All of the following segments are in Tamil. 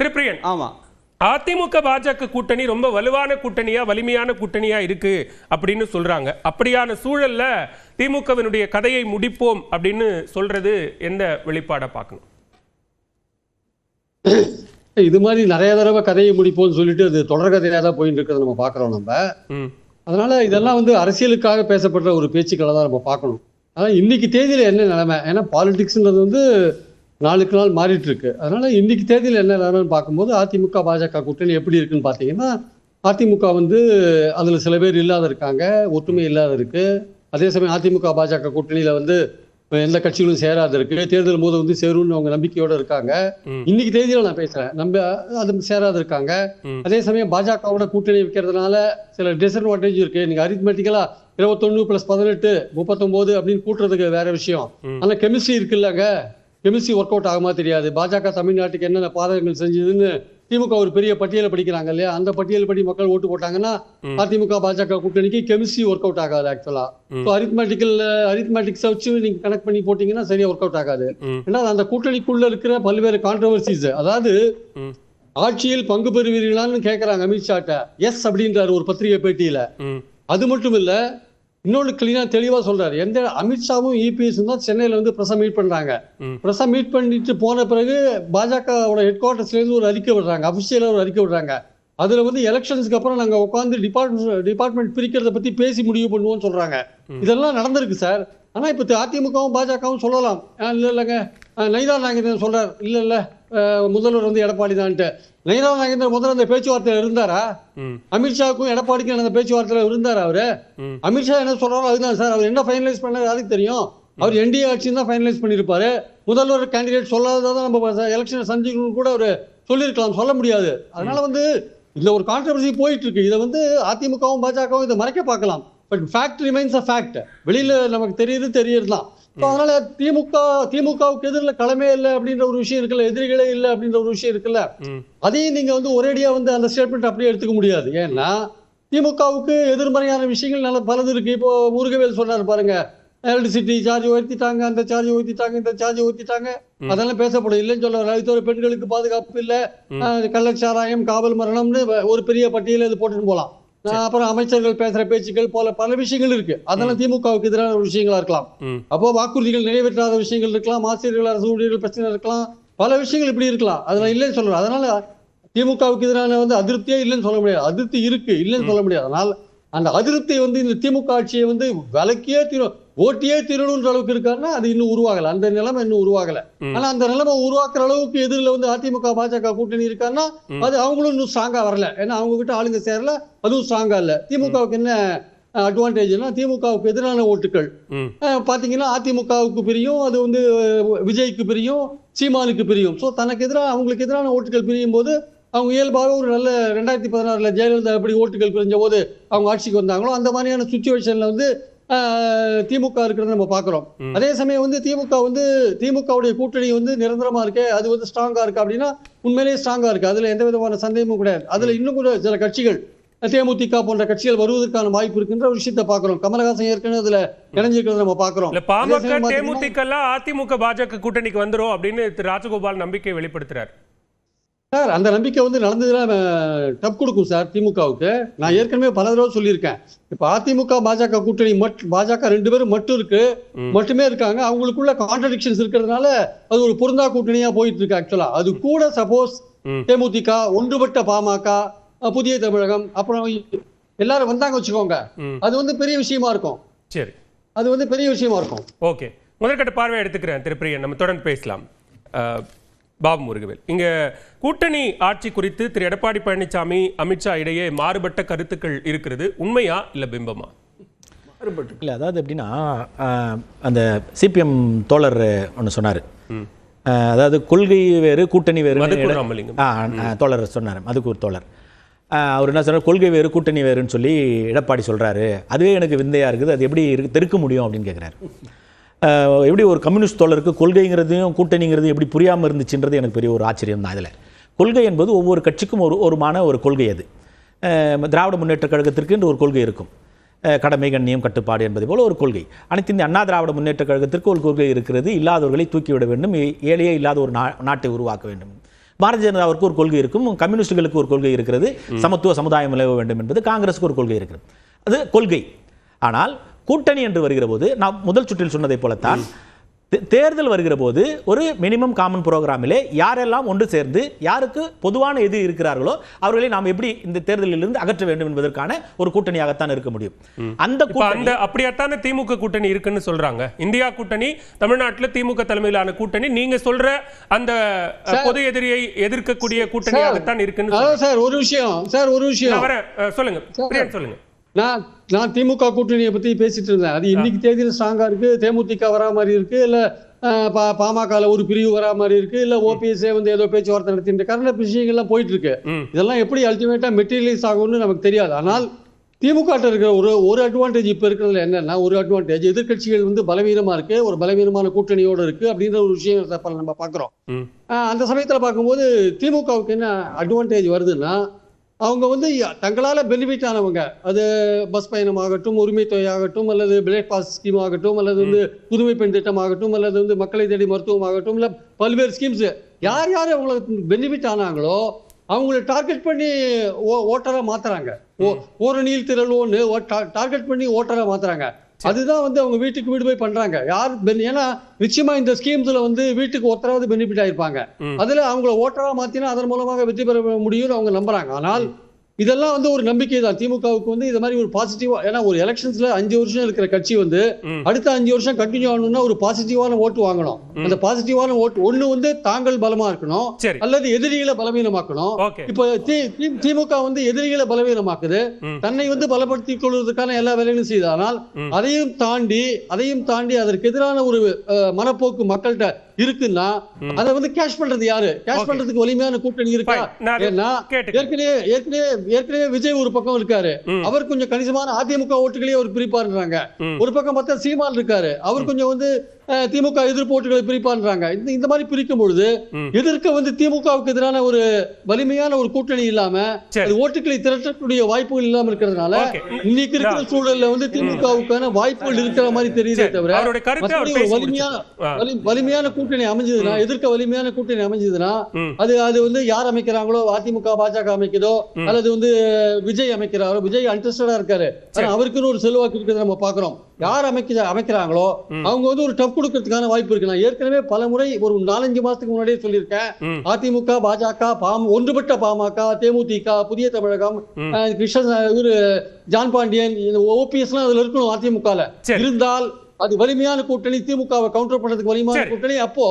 திருப்பிரியன். ஆமாம் அதிமுக பாஜக கூட்டணி ரொம்ப வலுவான கூட்டணியா வலிமையான கூட்டணியா இருக்கு அப்படின்னு சொல்றாங்க. அப்படியான சூழல்ல திமுகவினுடைய கதையை முடிப்போம் அப்படின்னு சொல்றது எந்த வெளிப்பாடா பார்க்கணும்? இது மாதிரி நிறைய தடவை கதையை முடிப்போம்னு சொல்லிட்டு அது தொடர் கதையாக தான் போயிட்டு இருக்கிறத நம்ம பார்க்குறோம் நம்ம. ம். அதனால இதெல்லாம் வந்து அரசியலுக்காக பேசப்படுற ஒரு பேச்சுக்களை தான் நம்ம பார்க்கணும். ஆனால் இன்னைக்கு தேதியில் என்ன நிலைமை? ஏன்னா பாலிடிக்ஸ்ன்றது வந்து நாளுக்கு நாள் மாறிட்டு இருக்கு அதனால இன்னைக்கு தேதியில் என்ன நிலைமைன்னு பார்க்கும்போது அதிமுக பாஜக கூட்டணி எப்படி இருக்குன்னு பார்த்தீங்கன்னா அதிமுக வந்து அதில் சில பேர் இல்லாத இருக்காங்க ஒற்றுமை இல்லாத இருக்கு. அதே சமயம் அதிமுக பாஜக கூட்டணியில் வந்து எந்த கட்சிகளும் சேராத இருக்கு. தேர்தல் போது வந்து சேரும்னு அவங்க நம்பிக்கையோட இருக்காங்க. இன்னைக்கு தேதியில நான் பேசுறேன். நம்ம அது சேராத இருக்காங்க. அதே சமயம் பாஜகவோட கூட்டணி வைக்கிறதுனால சில டிஸ்அட்வான்டேஜ் இருக்கு. நீங்க அரித்மெட்டிக்கலா இருபத்தொன்னு பிளஸ் பதினெட்டு முப்பத்தொன்பது அப்படின்னு கூட்டுறதுக்கு வேற விஷயம். ஆனா கெமிஸ்ட்ரி இருக்குல்லங்க. கெமிஸ்ட்ரி ஒர்க் அவுட் ஆகுமா தெரியாது. பாஜக தமிழ்நாட்டுக்கு என்னென்ன பாதகங்கள் செஞ்சதுன்னு திமுக ஒரு பெரிய பட்டியலை படிக்கிறாங்க இல்லையா? அந்த பட்டியல் படி மக்கள் ஓட்டு போட்டாங்கன்னா. அதிமுக பாஜக கூட்டணிக்கு கெமிஸ்ட்ரி ஒர்க் அவுட் ஆகாது ஆக்சுவலா. ஸோ அரித்மெட்டிக்கல் அரித்மெட்டிக்ஸ் வச்சு நீங்க கனெக்ட் பண்ணி போட்டீங்கன்னா சரியா ஒர்க் அவுட் ஆகாது. ஏன்னா அந்த கூட்டணிக்குள்ள இருக்கிற பல்வேறு கான்ட்ரவர்சிஸ் அதாவது ஆட்சியில் பங்கு பெறுவீர்களான்னு கேட்கறாங்க அமித்ஷாட்ட எஸ் அப்படின்றாரு ஒரு பத்திரிகை பேட்டியில. அது மட்டும் இல்ல இன்னொன்று கிளீனா தெளிவா சொல்றாரு. எந்த அமித்ஷாவும் இபிஎஸ் தான் சென்னையில வந்து பிரச மீட் பண்றாங்க. பிரச மீட் பண்ணிட்டு போன பிறகு பாஜகவோட ஹெட் குவார்டர்ஸ்ல இருந்து ஒரு அறிக்கை விடுறாங்க. அபிஷியலா ஒரு அறிக்கை விடுறாங்க. அதுல வந்து எலெக்ஷன்ஸ்க்கு அப்புறம் நாங்க உட்காந்து டிபார்ட்மெண்ட் டிபார்ட்மெண்ட் பிரிக்கிறத பத்தி பேசி முடிவு பண்ணுவோம்னு சொல்றாங்க. இதெல்லாம் நடந்திருக்கு சார் ஆனா இப்ப அதிமுகவும் பாஜகவும் சொல்லலாம். இல்ல இல்லைங்க. நயினா நாகேந்திரன் சொல்றார். இல்ல இல்ல. முதல்வர் வந்து எடப்பாடி தான்ட்டு. நயினா நாகேந்திரன் முதல்ல அந்த பேச்சுவார்த்தையில இருந்தாரா? அமித்ஷாவுக்கும் எடப்பாடிக்கும் அந்த பேச்சுவார்த்தையில இருந்தாரா அவரு? அமித்ஷா என்ன சொல்றாரோ அதுதான் சார். அவர் என்ன ஃபைனலைஸ் பண்ணாரு யாருக்கு தெரியும். அவர் என்டிஏ ஆட்சியும் தான் ஃபைனலைஸ் பண்ணியிருப்பாரு. முதல்வர் கேண்டிடேட் சொல்லாததான் நம்ம எலெக்ஷன் சந்திக்கணும்னு கூட அவர் சொல்லியிருக்கலாம். சொல்ல முடியாது. அதனால வந்து இதுல ஒரு கான்ட்ரவர்சி போயிட்டு இருக்கு இதை வந்து அதிமுகவும் பாஜகவும் இதை மறைக்க பார்க்கலாம். But fact remains a fact வெளியில நமக்கு தெரியுது தெரியறது தான் அதனால திமுக திமுகவுக்கு எதிரில் களமே இல்லை அப்படின்ற ஒரு விஷயம் இருக்குல்ல எதிரிகளே இல்லை அப்படின்ற ஒரு விஷயம் இருக்குல்ல அதையும் நீங்க வந்து ஒரேடியா வந்து அந்த ஸ்டேட்மெண்ட் அப்படியே எடுத்துக்க முடியாது. ஏன்னா திமுகவுக்கு எதிர்மறையான விஷயங்கள் நல்ல பலது இருக்கு. இப்போ முருகவேல் சொன்னார் பாருங்க எலக்ட்ரிசிட்டி சார்ஜ் உயர்த்திட்டாங்க அந்த சார்ஜ் உயர்த்திட்டாங்க இந்த சார்ஜ் ம். அதெல்லாம் பேசப்படும் இல்லைன்னு சொல்ல அதுத்தோட பெண்களுக்கு பாதுகாப்பு இல்ல. கள்ளச்சாராயம் காவல் மரணம்னு ஒரு பெரிய பட்டியல இது போட்டுட்டு போலாம். அஹ், அப்புறம் அமைச்சர்கள் பேசுற பேச்சுக்கள் போல பல விஷயங்கள் இருக்கு. அதெல்லாம் திமுகவுக்கு எதிரான விஷயங்களா இருக்கலாம். அப்போ வாக்குறுதிகள் நிறைவேற்றாத விஷயங்கள் இருக்கலாம் ஆசிரியர்கள் அரசு ஊழியர்கள் பிரச்சனை இருக்கலாம். பல விஷயங்கள் இப்படி இருக்கலாம். அதுல இல்லைன்னு சொல்றேன் அதனால திமுகவுக்கு எதிரான வந்து அதிருப்தியே இல்லைன்னு சொல்ல முடியாது. அதிருப்தி இருக்கு இல்லைன்னு சொல்ல முடியாது. அதனால அந்த அதிருப்தி வந்து இந்த திமுக ஆட்சியை வந்து விலக்கியே தீரும். ஓட்டியே தீரணுன்ற அளவுக்கு இருக்காருன்னா அது இன்னும் உருவாகல. அந்த நிலைமை இன்னும் உருவாகல. ஆனா அந்த நிலைமை உருவாக்குற அளவுக்கு எதிரில் வந்து அதிமுக பாஜக கூட்டணி இருக்காருன்னா. அது அவங்களும் இன்னும் ஸ்ட்ராங்கா வரல. ஏன்னா அவங்க கிட்ட ஆளுங்க சேரல அதுவும் ஸ்ட்ராங்கா இல்ல. திமுகவுக்கு என்ன அட்வான்டேஜ்னா திமுகவுக்கு எதிரான ஓட்டுகள். பாத்தீங்கன்னா அதிமுகவுக்கு பிரியும் அது வந்து விஜய்க்கு பிரியும் சீமானுக்கு பிரியும். ஸோ தனக்கு எதிராக அவங்களுக்கு எதிரான ஓட்டுகள் பிரியும் போது அவங்க இயல்பாக ஒரு நல்ல ரெண்டாயிரத்தி பதினாறுல ஜெயலலிதா எப்படி ஓட்டுகள் பிரிஞ்ச போது அவங்க ஆட்சிக்கு வந்தாங்களோ அந்த மாதிரியான சுச்சுவேஷன்ல வந்து திமுக இருக்கிறத நம்ம பார்க்குறோம். ம். அதே சமயம் வந்து திமுக வந்து திமுகவுடைய கூட்டணி வந்து நிரந்தரமா இருக்கே அது வந்து ஸ்ட்ராங்கா இருக்கு அப்படின்னா உண்மையிலேயே ஸ்ட்ராங்கா இருக்கு. அதுல எந்த விதமான சந்தேகமும் கிடையாது. அதுல இன்னும் கூட சில கட்சிகள் தேமுதிக போன்ற கட்சிகள் வருவதற்கான வாய்ப்பு இருக்குன்ற ஒரு விஷயத்தை பார்க்கிறோம். கமலஹாசன் ஏற்கனவே அதுல இணைஞ்சிருக்கிறத நம்ம அதே பாமக தேமுதிக எல்லாம் அதிமுக பாஜக கூட்டணிக்கு வந்துரும் அப்படின்னு ராஜகோபால் நம்பிக்கை வெளிப்படுத்துறாரு. சார் அந்த நம்பிக்கை வந்து நடந்ததுல டப் கொடுக்கும் சார் திமுகவுக்கு. நான் ஏற்கனவே பல தடவை சொல்லியிருக்கேன். இப்ப அதிமுக பாஜக கூட்டணி மட் பாஜக ரெண்டு பேரும் மட்டும் இருக்கு. மட்டுமே இருக்காங்க. அவங்களுக்குள்ள கான்ட்ரடிக்ஷன்ஸ் இருக்கிறதுனால அது ஒரு பொருந்தா கூட்டணியா போயிட்டு இருக்கு ஆக்சுவலா அது கூட சப்போஸ் தேமுதிக ஒன்றுபட்ட பாமக புதிய தமிழகம் அப்புறம் எல்லாரும் வந்தாங்க வச்சுக்கோங்க. அது வந்து பெரிய விஷயமா இருக்கும். சரி. அது வந்து பெரிய விஷயமா இருக்கும். ஓகே. முதற்கட்ட பார்வை எடுத்துக்கிறேன் திருப்பிரியன். நம்ம தொடர்ந்து பேசலாம். பாபு முருகவேல் இங்க கூட்டணி ஆட்சி குறித்து திரு. எடப்பாடி பழனிசாமி அமித்ஷா இடையே மாறுபட்ட கருத்துக்கள் இருக்கிறது. உண்மையா இல்ல பிம்பமா? இல்லை அதாவது எப்படின்னா அந்த சிபிஎம் தோழர் ஒன்று சொன்னார். அதாவது கொள்கை வேறு கூட்டணி வேறு. தோழர் சொன்னார் அதுக்கு ஒரு தோழர் அவர் என்ன சொன்னார்? கொள்கை வேறு கூட்டணி வேறுன்னு சொல்லி எடப்பாடி சொல்கிறாரு அதுவே எனக்கு விந்தையாக இருக்குது. அது எப்படி இருக்கு தெருக்க முடியும் அப்படின்னு கேட்குறாரு எப்படி ஒரு கம்யூனிஸ்ட் தோழருக்கு கொள்கைங்கிறதையும் கூட்டணிங்கிறதையும் எப்படி புரியாமல் இருந்துச்சுன்றது எனக்கு பெரிய ஒரு ஆச்சரியம் தான் இதில். கொள்கை என்பது ஒவ்வொரு கட்சிக்கும் ஒரு ஒருமான ஒரு கொள்கை அது. திராவிட முன்னேற்ற கழகத்திற்கு என்று ஒரு கொள்கை இருக்கும். கடமை கண்ணியம் கட்டுப்பாடு என்பது போல ஒரு கொள்கை. அனைத்து இந்திய அண்ணா திராவிட முன்னேற்ற கழகத்திற்கு ஒரு கொள்கை இருக்கிறது. இல்லாதவர்களை தூக்கிவிட வேண்டும். ஏழையே இல்லாத ஒரு நா நாட்டை உருவாக்க வேண்டும். பாரதிய ஜனதாவிற்கு ஒரு கொள்கை இருக்கும். கம்யூனிஸ்டுகளுக்கு ஒரு கொள்கை இருக்கிறது. சமத்துவ சமுதாயம் நிலவ வேண்டும் என்பது காங்கிரஸுக்கு ஒரு கொள்கை இருக்கிறது. அது கொள்கை. ஆனால் கூட்டணி என்று வருகிற போது நான் முதல் சுற்றில் சொன்னதைப் போலத்தான் தேர்தல் வருகிற போது ஒரு மினிமம் காமன் புரோகிராமிலே யாரெல்லாம் ஒன்று சேர்ந்து யாருக்கு பொதுவான எது இருக்கிறார்களோ அவர்களை நாம் எப்படி இந்த தேர்தலில் இருந்து அகற்ற வேண்டும் என்பதற்கான ஒரு கூட்டணியாகத்தான் இருக்க முடியும். அந்த அந்த அப்படியாத்தானே திமுக கூட்டணி இருக்குன்னு சொல்றாங்க. இந்தியா கூட்டணி தமிழ்நாட்டுல திமுக தலைமையிலான கூட்டணி நீங்க சொல்ற அந்த பொது எதிரியை எதிர்க்கக்கூடிய கூட்டணியாகத்தான் இருக்குன்னு சார் ஒரு விஷயம். சார் ஒரு விஷயம். சொல்லுங்க. சொல்லுங்க. நான் நான் திமுக கூட்டணியை பத்தி பேசிட்டு இருந்தேன். அது இன்னைக்கு தேதியில் ஸ்ட்ராங்கா இருக்கு தேமுதிக வரா மாதிரி இருக்கு இல்ல பா- பாமகல ஒரு பிரிவு வரா மாதிரி இருக்கு இல்ல ஓபிஎஸ்ஏ வந்து ஏதோ பேச்சுவார்த்தை நடத்திட்டு கரண்ட் விஷயங்கள்லாம் போயிட்டு இருக்கு. இதெல்லாம் எப்படி அல்டிமேட்டா மெட்டீரியலைஸ் ஆகும்னு நமக்கு தெரியாது. ஆனால் திமுக இருக்கிற ஒரு ஒரு அட்வான்டேஜ் இப்ப இருக்கிறதுல என்னன்னா ஒரு அட்வான்டேஜ் எதிர்க்கட்சிகள் வந்து பலவீனமா இருக்கு ஒரு பலவீனமான கூட்டணியோட இருக்கு அப்படின்ற ஒரு விஷயம் நம்ம பாக்குறோம் ம். ஆஹ் அந்த சமயத்துல பார்க்கும்போது திமுகவுக்கு என்ன அட்வான்டேஜ் வருதுன்னா அவங்க வந்து தங்களால பெனிஃபிட் ஆனவங்க. அது பஸ் பயணம் ஆகட்டும் உரிமை தொகை ஆகட்டும் அல்லது பிரேக்ஃபாஸ்ட் ஸ்கீம் ஆகட்டும் அல்லது வந்து புதுமை பெண் திட்டம் ஆகட்டும் அல்லது வந்து மக்களை தேடி மருத்துவம் ஆகட்டும் இல்ல பல்வேறு ஸ்கீம்ஸ் யார் யார் அவங்களுக்கு பெனிஃபிட் ஆனாங்களோ அவங்கள டார்கெட் பண்ணி ஓ- ஓட்டரா மாத்துறாங்க. ஓ- ஓரணியில் திரள்வோன்னு டார்கெட் பண்ணி ஓட்டரா மாத்துறாங்க. அதுதான் வந்து அவங்க வீட்டுக்கு வீடு போய் பண்றாங்க. யார் ஏன்னா நிச்சயமா இந்த ஸ்கீம்ஸ்ல வந்து வீட்டுக்கு ஒருத்தராவது பெனிஃபிட் ஆயிருப்பாங்க. அதுல அவங்கள ஓட்டரா மாத்தினா அதன் மூலமாக வெற்றி பெற முடியும்னு அவங்க நம்புறாங்க. ஆனால் இதெல்லாம் வந்து ஒரு நம்பிக்கை தான் திமுகவுக்கு வந்து இது மாதிரி ஒரு பாசிட்டிவா ஏன்னா ஒரு எலெக்ஷன்ஸ்ல அஞ்சு வருஷம் இருக்கிற கட்சி வந்து. அடுத்த அஞ்சு வருஷம் கண்டினியூ ஆகணும்னா ஒரு பாசிட்டிவான ஓட்டு வாங்கணும். அந்த பாசிட்டிவான ஓட்டு ஒண்ணு வந்து தாங்கள் பலமா இருக்கணும். அல்லது எதிரிகளை பலவீனமாக்கணும். இப்போ திமுக வந்து எதிரிகளை பலவீனமாக்குது. தன்னை வந்து பலப்படுத்திக் கொள்வதற்கான எல்லா வேலைகளும் செய்தானால். அதையும் தாண்டி அதையும் தாண்டி அதற்கு எதிரான ஒரு மனப்போக்கு மக்கள்கிட்ட இருக்குன்னா அதை வந்து கேஷ் பண்றது யாரு கேஷ். பண்றதுக்கு வலிமையான கூட்டணி இருக்கா ஏன்னா. ஏற்கனவே ஏற்கனவே ஏற்கனவே விஜய் ஒரு பக்கம் இருக்காரு. அவர் கொஞ்சம் கணிசமான அதிமுக ஓட்டுகளே அவர் பிரிப்பாருன்றாங்க. ஒரு பக்கம் பார்த்தா சீமான் இருக்காரு அவர் கொஞ்சம் வந்து திமுக எதிர்ப்பு ஓட்டுகளை பிரிப்பான்றாங்க இந்த இந்த மாதிரி பிரிக்கும் பொழுது. எதிர்க்க வந்து திமுகவுக்கு எதிரான ஒரு வலிமையான ஒரு கூட்டணி இல்லாம. அது ஓட்டுகளை திரட்டக்கூடிய வாய்ப்புகள் இல்லாம இருக்கிறதுனால. இன்னைக்கு இருக்கிற சூழல்ல வந்து திமுகவுக்கான வாய்ப்புகள் இருக்கிற மாதிரி தெரியுதே. தவிர வலிமையான வலிமையான கூட்டணி அமைஞ்சதுன்னா எதிர்க்க வலிமையான கூட்டணி அமைஞ்சதுன்னா. அது அது வந்து யார் அமைக்கிறாங்களோ அதிமுக பாஜக அமைக்குதோ அல்லது வந்து விஜய் அமைக்கிறாரோ விஜய் அன்டெஸ்டடா இருக்காரு. ஆனா அவருக்குன்னு ஒரு செல்வாக்கு இருக்கிறத நம்ம பாக்குறோம். யார் அமைக்க அமைக்கிறாங்களோ அவங்க வந்து ஒரு டப் கொடுக்கறதுக்கான வாய்ப்பு இருக்கு. நான் ஏற்கனவே பல முறை ஒரு நாலஞ்சு மாசத்துக்கு முன்னாடியே சொல்லியிருக்கேன். அதிமுக பாஜக பாம் ஒன்றுபட்ட பாமக தேமுதிக புதிய தமிழகம் இவரு ஜான் பாண்டியன் ஓபிஎஸ் எல்லாம் அதுல இருக்கணும் அதிமுகல. சரி. இருந்தால் அது வலிமையான கூட்டணி திமுகவை கவுண்டர் பண்றதுக்கு வலிமையான. கூட்டணி. அப்போ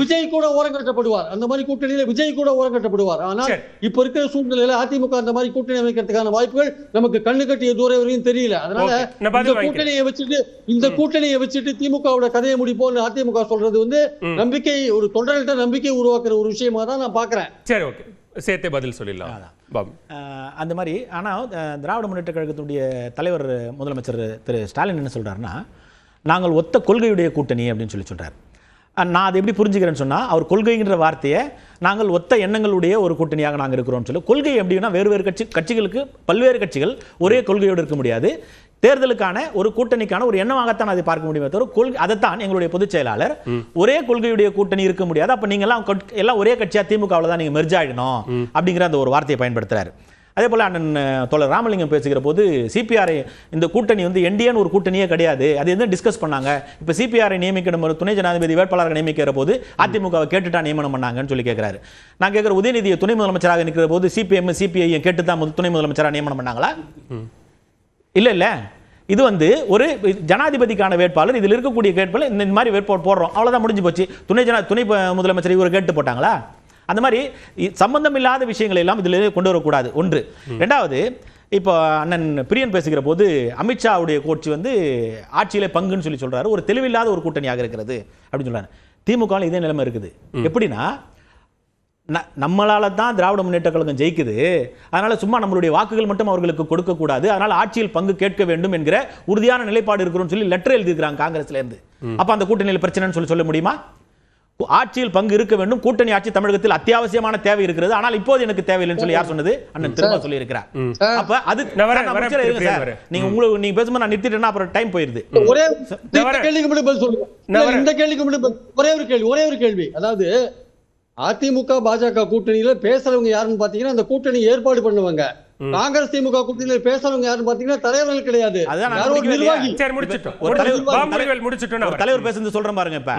விஜய் கூட ஓரங்கட்டப்படுவார் அந்த மாதிரி கூட்டணியில விஜய் கூட ஓரங்கட்டப்படுவார் ஆனால். இப்ப இருக்கிற சூழ்நிலையில அதிமுக அந்த மாதிரி கூட்டணி அமைக்கிறதுக்கான வாய்ப்புகள் நமக்கு கண்ணு கட்டிய தூரம் வரையும் தெரியல. அதனால இந்த. கூட்டணியை வச்சுட்டு இந்த கூட்டணியை வச்சுட்டு திமுகவோட கதையை முடிப்போம்னு அதிமுக சொல்றது வந்து நம்பிக்கை ஒரு தொண்டர்கள்ட்ட நம்பிக்கை உருவாக்குற ஒரு விஷயமா தான் நான் பாக்குறேன் சரி ஓகே. சேர்த்தே பதில் சொல்லிடலாம். அந்த மாதிரி ஆனால் திராவிட முன்னேற்ற கழகத்தினுடைய தலைவர் முதலமைச்சர் திரு ஸ்டாலின் என்ன சொல்றாருன்னா நாங்கள் ஒத்த கொள்கையுடைய கூட்டணி அப்படின்னு சொல்லி சொல்றாரு. அஹ் நான் அதை எப்படி புரிஞ்சுக்கிறேன்னு சொன்னால் அவர் கொள்கைங்கிற வார்த்தையை நாங்கள் ஒத்த எண்ணங்களுடைய ஒரு கூட்டணியாக நாங்கள் இருக்கிறோம்னு சொல்லி கொள்கை எப்படின்னா வேறு வேறு கட்சி கட்சிகளுக்கு பல்வேறு கட்சிகள் ஒரே கொள்கையோடு இருக்க முடியாது. தேர்தலுக்கான ஒரு கூட்டணிக்கான ஒரு எண்ணமாகத்தான் அதை பார்க்க முடியுமே தவிர கொள்கை அதைத்தான் எங்களுடைய பொதுச் செயலாளர் ஒரே கொள்கையுடைய கூட்டணி இருக்க முடியாது. அப்ப நீங்க எல்லாம் ஒரே கட்சியா திமுகவில் தான் நீங்க மெர்ஜ் ஆயிடணும் அப்படிங்கிற அந்த ஒரு வார்த்தையை பயன்படுத்துறாரு. அதே போல் அண்ணன் தோழர் ராமலிங்கம் பேசுகிற போது சிபிஆரை இந்த கூட்டணி வந்து என்டிஏன்னு ஒரு கூட்டணியே கிடையாது. அது எதுவும் டிஸ்கஸ் பண்ணாங்க? இப்போ சிபிஆரை நியமிக்கணும் ஒரு துணை ஜனாதிபதி வேட்பாளரை நியமிக்கிற போது அதிமுகவை கேட்டுட்டா நியமனம் பண்ணாங்கன்னு சொல்லி கேட்குறாரு நான் கேட்குற உதயநிதியை துணை முதலமைச்சராக நிற்கிற போது சிபிஎம் சிபிஐ கேட்டு தான் துணை முதலமைச்சராக நியமனம் பண்ணாங்களா? இல்லை இல்லை. இது வந்து ஒரு ஜனாதிபதிக்கான வேட்பாளர் இதில் இருக்கக்கூடிய வேட்பாளர் இந்த இந்த மாதிரி வேட்பாளர் போடுறோம். அவ்வளோதான் முடிஞ்சு போச்சு. துணை ஜனா துணை முதலமைச்சர் இவர் கேட்டு போட்டாங்களா? அந்த மாதிரி சம்பந்தம் இல்லாத விஷயங்களை எல்லாம் இதில் கொண்டு வரக்கூடாது. ஒன்று. ரெண்டாவது இப்போ அண்ணன் பிரியன் பேசுகிற போது அமித்ஷாவுடைய கோட்சி வந்து ஆட்சியில பங்குன்னு சொல்லி சொல்றாரு. ஒரு தெளிவில்லாத ஒரு கூட்டணியாக இருக்கிறது அப்படின்னு சொல்றாரு. திமுக இதே நிலைமை இருக்குது. எப்படின்னா நம்மளால தான் திராவிட முன்னேற்ற கழகம் ஜெயிக்குது. அதனால சும்மா நம்மளுடைய வாக்குகள் மட்டும் அவர்களுக்கு கொடுக்க கூடாது அதனால ஆட்சியில் பங்கு கேட்க வேண்டும் என்கிற உறுதியான நிலைப்பாடு இருக்கிறோம்னு சொல்லி லெட்டர் எழுதியிருக்காங்க காங்கிரஸ்ல இருந்து. அப்ப அந்த கூட்டணியில் பிரச்சனைன்னு சொல்லி சொல்ல முடியுமா? ஆட்சியில் பங்கு இருக்க வேண்டும். கூட்டணி ஆட்சி தமிழகத்தில் அத்தியாவசியமான தேவை இருக்கிறது. ஆனால் இப்போது எனக்கு தேவையில்லைன்னு சொல்லி யார் சொன்னது? அண்ணன் திரும்ப சொல்லி இருக்கிறார் அப்ப அது. நீங்க உங்களுக்கு நீங்க பேசும்போது நான் நிறுத்திட்டேன்னா அப்புறம் டைம் போயிருது. ஒரே. கேள்விக்கு மட்டும் பதில் சொல்லுங்க. இந்த கேள்விக்கு மட்டும் ஒரே ஒரு கேள்வி ஒரே ஒரு கேள்வி. அதாவது அதிமுக பாஜக கூட்டணியில பேசுறவங்க யாருன்னு பாத்தீங்கன்னா அந்த கூட்டணி ஏற்பாடு பண்ணுவாங்க. காங்கிரஸ் திமுக கூட்டணியில பேசுறவங்க யாருன்னு பாத்தீங்கன்னா தலைவர்கள் கிடையாது. தலைவர் பேசுறது சொல்றேன் பாருங்க இப்ப.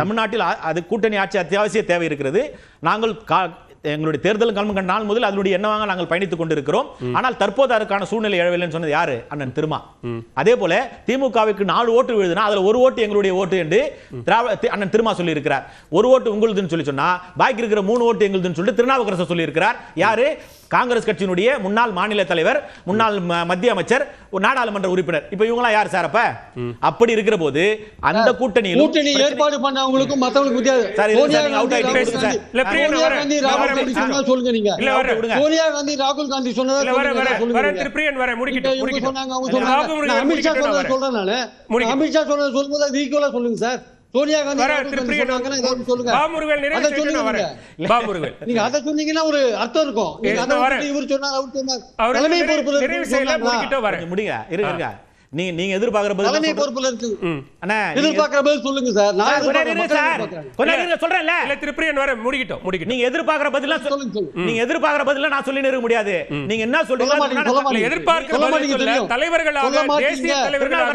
தமிழ்நாட்டில் அது கூட்டணி ஆட்சி அத்தியாவசிய தேவை இருக்கிறது. நாங்கள் எங்களுடைய தேர்தல் கிளம்புகிற நாள் முதல் அதனுடைய எண்ணமாக நாங்கள் பயணித்துக் கொண்டிருக்கிறோம். ஆனால் தற்போது அதற்கான சூழ்நிலை எழவில்லைன்னு சொன்னது யாரு? அண்ணன் திருமா. அதே போல திமுகவுக்கு நாலு ஓட்டு விழுதுனா அதுல ஒரு ஓட்டு எங்களுடைய ஓட்டு என்று அண்ணன் திருமா சொல்லி இருக்கிறார் ஒரு ஓட்டு உங்களுதுன்னு சொல்லி சொன்னா பாக்கி இருக்கிற மூணு ஓட்டு எங்களுதுன்னு சொல்லிட்டு திருநாவுக்கரசர் சொல்லி இருக்கிறார் யாரு? காங்கிரஸ் கட்சியினுடைய முன்னாள் மாநில தலைவர் முன்னாள் மத்திய அமைச்சர் ஒரு நாடாளுமன்ற உறுப்பினர். இப்ப இவங்களா யார் சார் அப்ப? அப்படி இருக்கிற போது அந்த கூட்டணியில் கூட்டணி ஏற்பாடு பண்ணவங்களுக்கும் சார், இது சோனியா காந்தி, ஆயிட்டீங்க. ராகுல் காந்தி. சொன்னதா அமித்ஷா சொன்னதை முடிக்கட்டும். அமித்ஷா சொன்னதை சொல்லும்போது அது ஈக்குவலா சொல்லுங்க சார். சோனியா காந்தி சொல்லுங்க நீங்க அதை சொன்னீங்கன்னா ஒரு அர்த்தம் இருக்கும் நீங்க ஏ, அதை நான் வரேன். விட்டுட்டு இவர் சொன்னார் அவர் சொன்னார் அவர் தலைமை நிறைவு- பொறுப்புல நிறைவு இருக்கு செய்யல சொன்னாங்களா? முடிக்கிட்டோ வரேன் கொஞ்சம் முடிங்க இருங்க இருங்க நீங்க நீங்க எதிர்பார்க்கிற பதில் தலைமை சொல்றேன். பொறுப்புல இருக்கு ம். அண்ணா நீங்க- எதிர்பார்க்கிற பதில் சொல்லுங்க சார் நான் சார், கொஞ்ச நேரம் எதிர்பார்க்கிறேன், இருங்க மக்கள் சார். எதிர்பார்க்கறாங்க. கொஞ்ச நேரம் இருங்க, சொல்றேன்ல இல்ல திருப்பிரியன் வர முடிக்கட்டும் முடிக்கட்டும் நீங்க எதிர்பார்க்கிற பதிலா சொல்- சொல்லுங்க. நீங்க எதிர்பார்க்கிற பதிலா நான் சொல்லி நிறுவ முடியாது நீங்க என்ன சொல்றீங்க. எதிர்பார்க்கிற பதில். தலைவர்களாக. தேசிய தலைவர்களாக